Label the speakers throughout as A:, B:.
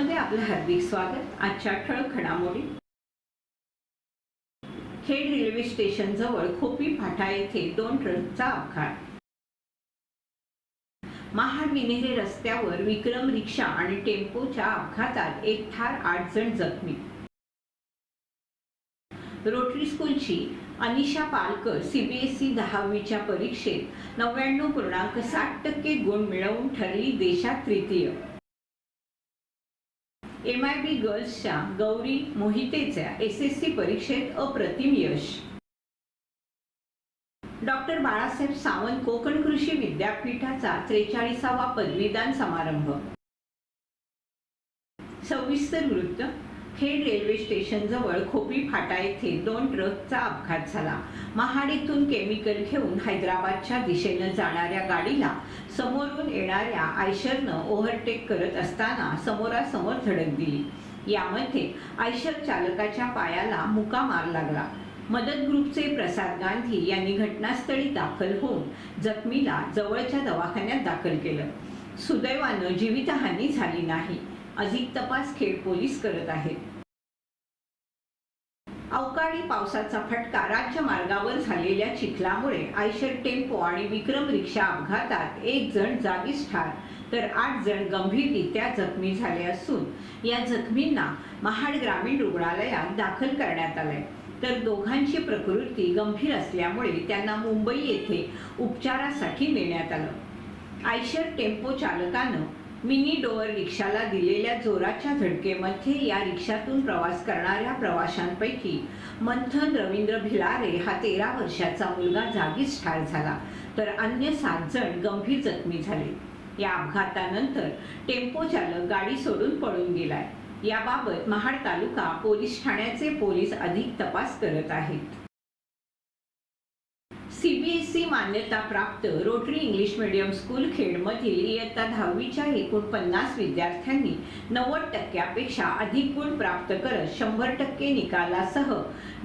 A: आजच्या ठळक घडामोडी. खेड रेल्वे स्टेशन जवळ खोपी फाटा येथे दोन ट्रकचा अपघात. महाड विनेरे रस्त्यावर विक्रम रिक्षा आणि टेम्पोच्या अपघातात एक ठार आठ जण जखमी. रोटरी स्कूलची अनिशा पालकर सीबीएसई दहावीच्या परीक्षेत नव्याण्णव पूर्णांक साठ टक्के गुण मिळवून ठरली देशात तृतीय. एम आय बी गर्ल्सच्या गौरी मोहितेच्या एस एस सी परीक्षेत अप्रतिम यश. डॉक्टर बाळासाहेब सावंत कोकण कृषी विद्यापीठाचा त्रेचाळीसावा पदवीदान समारंभ. सविस्तर वृत्त खेड रेल्वे स्टेशनजवळ खोपी फाटा येथे दोन ट्रकचा अपघात झाला. महाड केमिकल घेऊन हैदराबादच्या दिशेनं जाणाऱ्या गाडीला समोरून येणाऱ्या आयशरनं ओव्हरटेक करत असताना समोरासमोर धडक दिली. यामध्ये आयशर चालकाच्या पायाला मुका मार लागला. मदत ग्रुपचे प्रसाद गांधी यांनी घटनास्थळी दाखल होऊन जखमीला जवळच्या दवाखान्यात दाखल केलं. सुदैवानं जीवितहानी झाली नाही. अधिक तपास खेड पोलीस करत आहेत. अवकाळी पावसाचा फटका राज्य मार्गावर झालेल्या चिखलामुळे आयशर टेम्पो आणि विक्रम रिक्षा अपघातात एक जण जागीच ठार तर आठ जण गंभीररित्या जखमी झाले असून या जखमींना महाड ग्रामीण रुग्णालयात दाखल करण्यात आलंय. तर दोघांची प्रकृती गंभीर असल्यामुळे त्यांना मुंबई येथे उपचारासाठी नेण्यात आलं. आयशर टेम्पो चालकानं मिनी डोअर रिक्षाला दिलेल्या जोराच्या झटकेमध्ये या रिक्षातून प्रवास करणाऱ्या प्रवाशांपैकी मंथन रवींद्र भिलारे हा तेरा वर्षाचा मुलगा जागीच ठार झाला. तर अन्य सात जण गंभीर जखमी झाले. या अपघातानंतर टेम्पो चालक गाडी सोडून पळून गेलाय. याबाबत महाड तालुका पोलीस ठाण्याचे पोलीस अधिक तपास करत आहेत. सीबीएसई मान्यताप्राप्त रोटरी इंग्लिश मीडियम स्कूल खेडमधील इयत्ता दहावीच्या एकूण पन्नास विद्यार्थ्यांनी नव्वद टक्क्यापेक्षा अधिक गुण प्राप्त करत शंभर टक्के निकालासह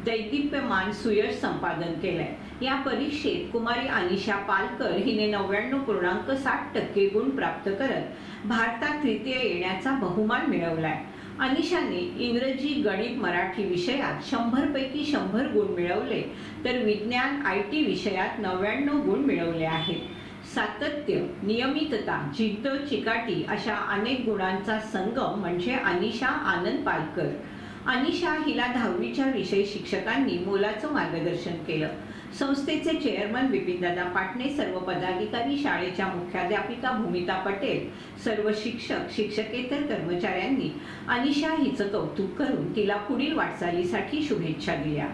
A: दैदिप्यमान सुयश संपादन केलंय. या परीक्षेत कुमारी अनिशा पालकर हिने नव्याण्णव पूर्णांक साठ टक्के गुण प्राप्त करत भारतात तृतीय येण्याचा बहुमान मिळवलाय. अनिशाने इंग्रजी गणित मराठी विषयात शंभरपैकी शंभर गुण मिळवले तर विज्ञान आय टी विषयात नव्याण्णव गुण मिळवले आहेत. सातत्य नियमितता जिद्द चिकाटी अशा अनेक गुणांचा संगम म्हणजे अनिशा आनंद पालकर. अनिशा हिला दहावीच्या विषय शिक्षकांनी मोलाचं मार्गदर्शन केलं. संस्थेचे चेअरमन बिपिनदादा पाटणे सर्व पदाधिकारी शाळेच्या मुख्याध्यापिका भूमिता पटेल सर्व शिक्षक शिक्षकेतर कर्मचाऱ्यांनी अनिशा हिचं कौतुक करून तिला पुढील वाटचालीसाठी शुभेच्छा दिल्या.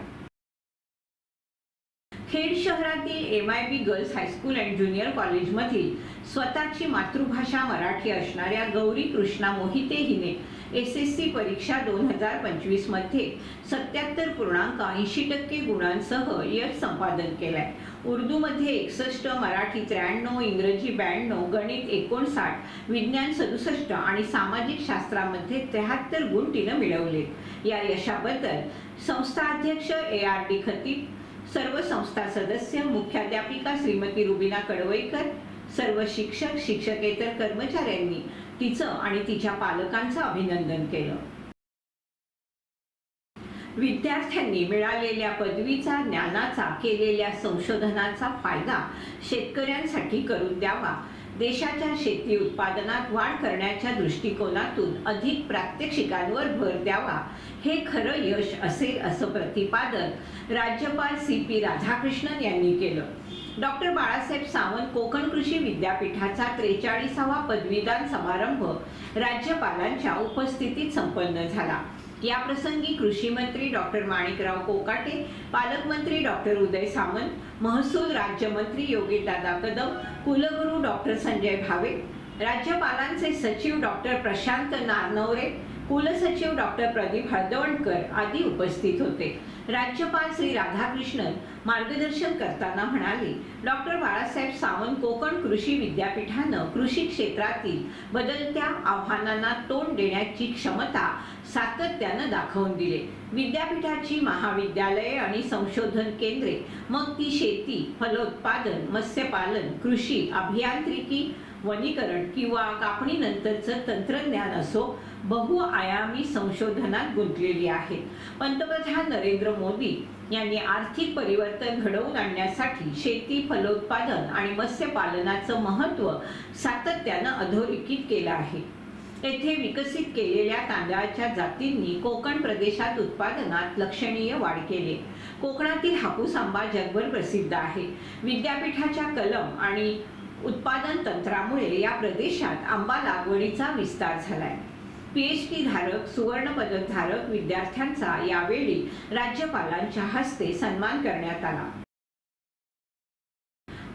A: खेड शहरातील M I B girls high school and junior कॉलेजमधील स्वतःची मातृभाषा मराठी असणाऱ्या गौरी कृष्णा मोहिते हिने एस एस सी परीक्षा दोन हजार पंचवीसमध्ये सत्याहत्तर पूर्णांक ऐंशी टक्के गुणांसह यश संपादन केलंय. उर्दूमध्ये एकसष्ट मराठी त्र्याण्णव इंग्रजी ब्याण्णव गणित एकोणसाठ विज्ञान सदुसष्ट आणि सामाजिक शास्त्रामध्ये त्र्याहत्तर गुण तिनं मिळवले. या यशाबद्दल संस्था अध्यक्ष ए आर डी खतीब सर्व संस्था सदस्य मुख्याध्यापिका श्रीमती रुबिना कडवईकर सर्व शिक्षक शिक्षकेतर कर्मचाऱ्यांनी तिचं आणि तिच्या पालकांचं अभिनंदन केलं. विद्यार्थ्यांनी मिळालेल्या पदवीचा ज्ञानाचा केलेल्या संशोधनाचा फायदा शेतकऱ्यांसाठी करून द्यावा देशाच्या शेती उत्पादनात वाढ करण्याच्या दृष्टिकोनातून अधिक प्रात्यक्षिकांवर भर द्यावा हे खरं यश असेल असं प्रतिपादन राज्यपाल सी पी राधाकृष्णन यांनी केलं. डॉक्टर बाळासाहेब सावंत कोकण कृषी विद्यापीठाचा त्रेचाळीसावा पदवीदान समारंभ राज्यपालांच्या उपस्थितीत संपन्न झाला. या प्रसंगी कृषी मंत्री डॉक्टर माणिकराव कोकाटे पालकमंत्री डॉक्टर उदय सामंत महसूल राज्यमंत्री योगीदादा कदम कुलगुरू डॉक्टर संजय भावे राज्यपालांचे सचिव डॉक्टर प्रशांत नारनवरे कुलसचिव डॉक्टर प्रदीप हळदवणकर आदी उपस्थित होते. राज्यपाल श्री राधाकृष्णन मार्गदर्शन करताना म्हणाले डॉक्टर बाळासाहेब सावंत कोकण कृषी विद्यापीठानं कृषी क्षेत्रातील बदलत्या आव्हानांना तोंड देण्याची क्षमता सातत्यानं दाखवून दिले. विद्यापीठाची महाविद्यालये आणि संशोधन केंद्रे मग ती शेती फलोत्पादन मत्स्यपालन कृषी अभियांत्रिकी वनीकरण किंवा कापणीनंतरचं तंत्रज्ञान असो बहुआयामी संशोधनात गुंतलेली आहेत पंतप्रधान नरेंद्र मोदी यांनी आर्थिक परिवर्तन घडवून आणण्यासाठी शेती फलोत्पादन आणि मत्स्यपालनाचं महत्त्व सातत्यानं अधोरेखित केलं आहे. येथे विकसित केलेल्या तांदळाच्या जातींनी कोकण प्रदेशात उत्पादनात लक्षणीय वाढ केली. कोकणातील हापूस आंबा जगभर प्रसिद्ध आहे. विद्यापीठाच्या कलम आणि उत्पादन तंत्रामुळे या प्रदेशात आंबा लागवडीचा विस्तार झालाय. पीएचडी धारक सुवर्ण पदक धारक विद्यार्थ्यांचा यावेळी राज्यपालांच्या हस्ते सन्मान करण्यात आला.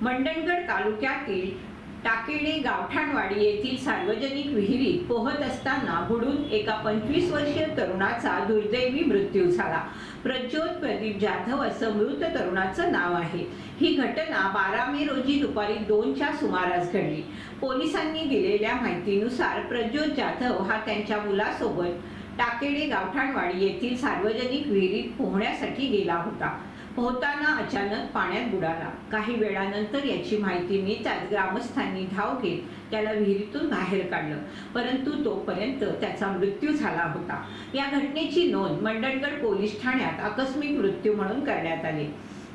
A: मंडणगड तालुक्यातील टाकेडे गावठाणवाडी येथील सार्वजनिक विहिरीत पोहत असताना बुडून एका पंचवीस वर्षीय तरुणाचा दुर्दैवी मृत्यू झाला. प्रज्योत प्रदीप जाधव असं मृत तरुणाचं नाव आहे. ही घटना बारा मे रोजी दुपारी दोनच्या सुमारास घडली. पोलिसांनी दिलेल्या माहितीनुसार प्रज्योत जाधव हा त्यांच्या मुलासोबत टाकेडे गावठाणवाडी येथील सार्वजनिक विहिरीत पोहण्यासाठी गेला होता. पोहताना अचानक पाण्यात बुडाला. काही वेळानंतर याची माहिती मिळताच ग्रामस्थांनी धाव घेत त्याला विहिरीतून बाहेर काढलं. परंतु तोपर्यंत त्याचा मृत्यू झाला होता. या घटनेची नोंद मंडणगड पोलीस ठाण्यात आकस्मिक मृत्यू म्हणून करण्यात आली.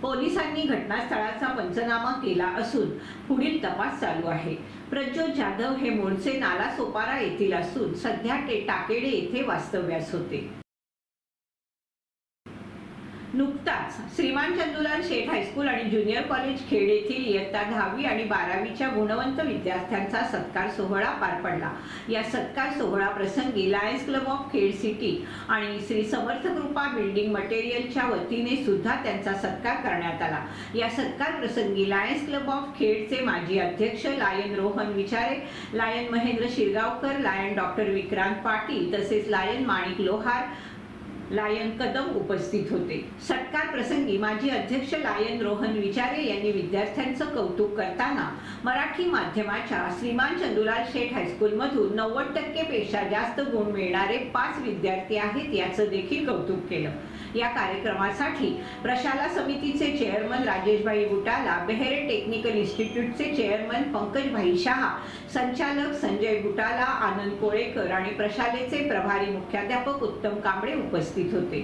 A: पोलिसांनी घटनास्थळाचा पंचनामा केला असून पुढील तपास चालू आहे. प्रज्योत जाधव हे मूळचे नाला सोपारा येथील असून सध्या ते टाकेडे येथे वास्तव्यास होते. नुकताच श्रीमान चंदुलाल शेठ हायस्कूल आणि ज्युनियर कॉलेज खेड येथील इयत्ता दहावी आणि बारावीच्या गुणवंत विद्यार्थ्यांचा सत्कार सोहळा पार पडला. या सत्कार सोहळा प्रसंगी Lions club of Khed city आणि श्री समर्थ कृपा बिल्डिंग मटेरियलच्या वतीने सुद्धा त्यांचा सत्कार करण्यात आला. या सत्कार प्रसंगी लायन्स क्लब ऑफ खेडचे माजी अध्यक्ष lion Rohan Vichare lion Mahendra Shirgaonkar lion doctor Vikrant Patil तसेच लायन माणिक लोहार लायन कदम उपस्थित होते. सत्कार प्रसंगी माजी अध्यक्ष लायन रोहन विचारे यांनी विद्यार्थ्यांचं कौतुक करताना मराठी माध्यमाच्या श्रीमान चंदुलाल शेठ हायस्कूलमधून नव्वद टक्केपेक्षा जास्त गुण मिळणारे पाच विद्यार्थी आहेत याचं देखील कौतुक केलं. या कार्यक्रमासाठी प्रशाला समितीचे चेअरमन राजेशभाई बुटाला बेहरे टेक्निकल इन्स्टिट्यूटचे चेअरमन पंकजभाई शहा संचालक संजय बुटाला आनंद कोळेकर आणि प्रशालेचे प्रभारी मुख्याध्यापक उत्तम कांबळे उपस्थित होते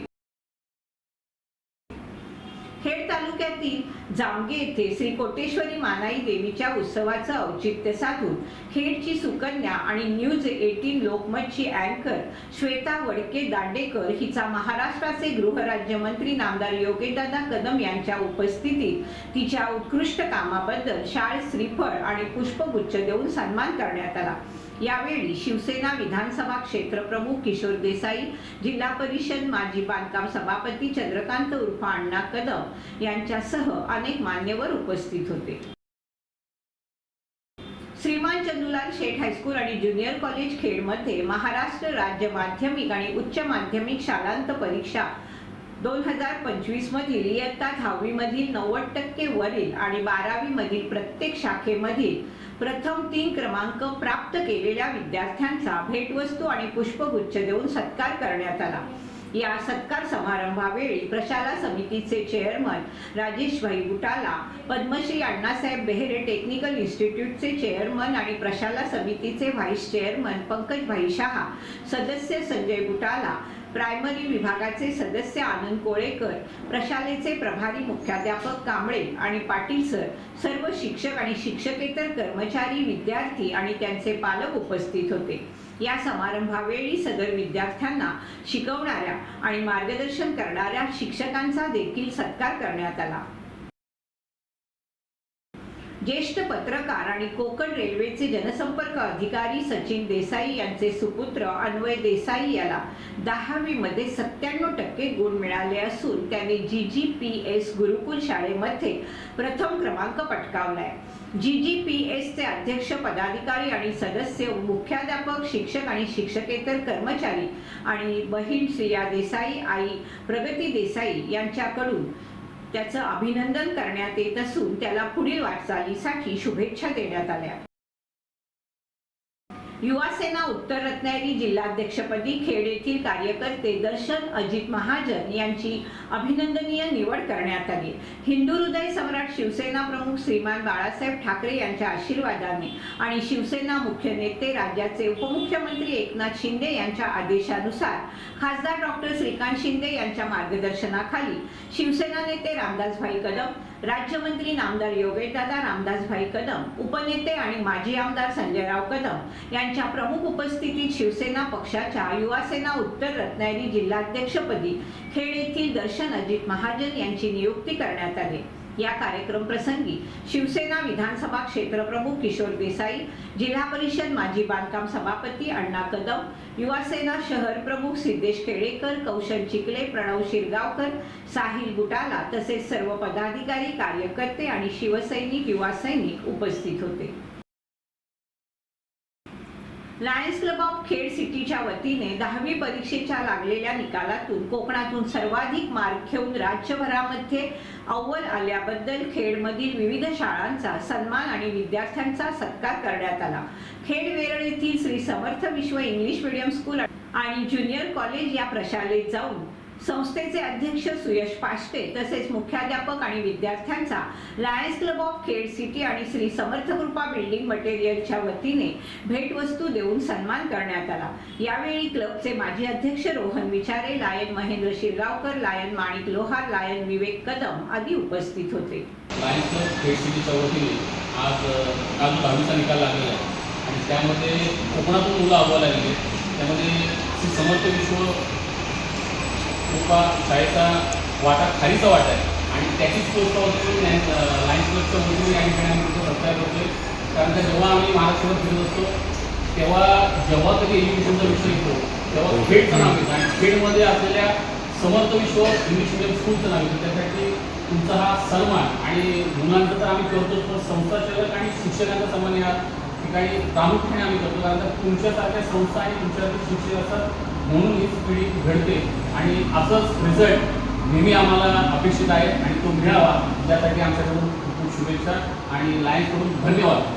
A: खेड तालुक्यातील जामगे येथे श्री कोटेश्वरी मानाई देवीच्या उत्सवाचं औचित्य साधून खेडची सुकन्या आणि न्यूज एटीन लोकमतची अँकर श्वेता वडके दांडेकर हिचा महाराष्ट्राचे गृहराज्यमंत्री नामदार योगेदादा कदम यांच्या उपस्थितीत तिच्या उत्कृष्ट कामाबद्दल शाळ श्रीफळ आणि पुष्पगुच्छ देऊन सन्मान करण्यात आला. यावेळी शिवसेना विधानसभा क्षेत्र प्रमुख किशोर देसाई जिल्हा परिषद माजी बांधकाम सभापती चंद्रकांत उर्फ अण्णा कदम यांच्या यांच्यासह अनेक मान्यवर उपस्थित होते. श्रीमान चंदुलाल शेठ हायस्कूल आणि ज्युनियर कॉलेज खेडमध्ये महाराष्ट्र राज्य माध्यमिक आणि उच्च माध्यमिक शालांत परीक्षा दोन हजार पंचवीस मधील इयत्ता दहावी मधील नव्वद टक्के वरील आणि बारावी मधील प्रत्येक शाखेमधील प्रथम तीन क्रमांक प्राप्त केलेल्या विद्यार्थ्यांचा भेटवस्तू आणि पुष्पगुच्छ देऊन सत्कार करण्यात आला. या सत्कार समारंभावेळी प्रशाला समितीचे चेअरमन राजेशभाई बुटाला पद्मश्री अण्णासाहेब बेहेरे टेक्निकल इन्स्टिट्यूटचे चेअरमन आणि प्रशाला समितीचे व्हाईस चेअरमन पंकजभाई शहा सदस्य संजय बुटाला प्रायमरी विभागाचे सदस्य आनंद कोळेकर प्रशालेचे प्रभारी मुख्याध्यापक कांबळे आणि पाटील सर सर्व शिक्षक आणि शिक्षकेतर कर्मचारी विद्यार्थी आणि त्यांचे पालक उपस्थित होते. या समारंभावेळी सदर विद्यार्थ्यांना शिकवणाऱ्या आणि मार्गदर्शन करणाऱ्या शिक्षकांचा देखील सत्कार करण्यात आला. ज्येष्ठ पत्रकार आणि कोकण रेल्वेचे जनसंपर्क अधिकारी सचिन देसाई यांचे सुपुत्र अन्वय देसाई याला दहावीमध्ये सत्त्याण्णव टक्के गुण मिळाले असून त्याने G G P S Gurukul शाळेमध्ये प्रथम क्रमांक पटकावलाय. जी जी पी एसचे अध्यक्ष पदाधिकारी आणि सदस्य मुख्याध्यापक शिक्षक आणि शिक्षकेतर कर्मचारी आणि बहीण श्रिया देसाई आई प्रगती देसाई यांच्याकडून त्याचं अभिनंदन करण्यात येत असून त्याला पुढील वाटचालीसाठी शुभेच्छा देण्यात आल्या. युवासेना उत्तर रत्नागिरी जिल्हाध्यक्षपदी खेड येथील कार्यकर्ते दर्शन अजित महाजन यांची अभिनंदनीय निवड करण्यात आली. हिंदू हृदय सम्राट शिवसेना प्रमुख श्रीमान बाळासाहेब ठाकरे यांच्या आशीर्वादाने आणि शिवसेना मुख्य नेते राज्याचे उपमुख्यमंत्री एकनाथ शिंदे यांच्या आदेशानुसार खासदार डॉक्टर श्रीकांत शिंदे यांच्या मार्गदर्शनाखाली शिवसेना नेते रामदासभाई कदम राज्यमंत्री नामदार योगेशदादा रामदासभाई कदम उपनेते आणि माजी आमदार संजयराव कदम यांच्या प्रमुख उपस्थितीत शिवसेना पक्षाच्या युवासेना उत्तर रत्नागिरी जिल्हाध्यक्षपदी खेड येथील दर्शन अजित महाजन यांची नियुक्ती करण्यात आली. या कार्यक्रम प्रसंगी शिवसेना विधानसभा क्षेत्रप्रमुख किशोर देसाई जिल्हा परिषद माजी बांधकाम सभापती अण्णा कदम युवासेना शहर प्रमुख सिद्धेश केळेकर कौशल चिकले प्रणव शिरगावकर साहिल बुटाला तसेच सर्व पदाधिकारी कार्यकर्ते आणि शिवसैनिक युवा सैनिक उपस्थित होते. लायन्स क्लब ऑफ खेड सिटीच्या वतीने दहावी परीक्षेच्या लागलेल्या निकालातून कोकणातून सर्वाधिक मार्क घेऊन राज्यभरामध्ये अव्वल आल्याबद्दल खेडमधील विविध शाळांचा सन्मान आणि विद्यार्थ्यांचा सत्कार करण्यात आला. खेड वेरळ येथील Shri Samarth Vishwa English medium school आणि ज्युनियर कॉलेज या प्रशालेत जाऊन संस्थेचे अध्यक्ष सुयश पाष्टे तसेच मुख्याध्यापक आणि विद्यार्थ्यांचा Lions club of Khed city आणि श्री समर्थ कृपा बिल्डिंग मटेरियलच्या वतीने भेटवस्तू देऊन सन्मान करण्यात आला. यावेळी क्लबचे माजी अध्यक्ष Rohan Vichare lion Mahendra Shirgaonkar lion Manik Lohar lion Vivek Kadam आदी उपस्थित होते.
B: लायन्स क्लब खेड सिटीच्या वतीने आज काल दहावीचा निकाल लागलेला आहे. आणि त्यामध्ये कोकणातून मुलं अव्वल आलेले त्यामध्ये श्री समर्थ विश्व कृपा शाळेचा वाटा खालीचा वाटा आहे. आणि त्याचीच पोस्ट वतीने लायन्स क्लबच्या वतीने या ठिकाणी आम्ही तुमचं सत्कार करतोय. कारण का जेव्हा आम्ही महाराष्ट्रावर फिरत असतो तेव्हा जेव्हा कधी एज्युकेशनचा विषय येतो तेव्हा खेडचं नाव येतं आणि खेडमध्ये असलेल्या समर्थ विश्व इंग्लिश मिडियम स्कूलचं नाव येतं त्यासाठी तुमचा हा सन्मान आणि मुलांचा तर आम्ही करतोच पण संस्थाचालक आणि शिक्षकांचा सन्मान या ठिकाणी प्रामुख्याने आम्ही करतो. कारण तुमच्यासारख्या संस्था आणि तुमच्यासारखे शिक्षक असतात म्हणून ही पिढी घडते. आणि असंच रिझल्ट नेहमी आम्हाला अपेक्षित आहे आणि तो मिळावा यासाठी आमच्याकडून खूप खूप शुभेच्छा आणि लायन्सकडून धन्यवाद.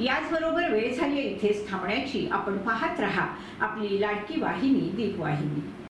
A: याचबरोबर वेळ झाली आहे इथेच थांबण्याची. आपण पाहत राहा आपली लाडकी वाहिनी दीप वाहिनी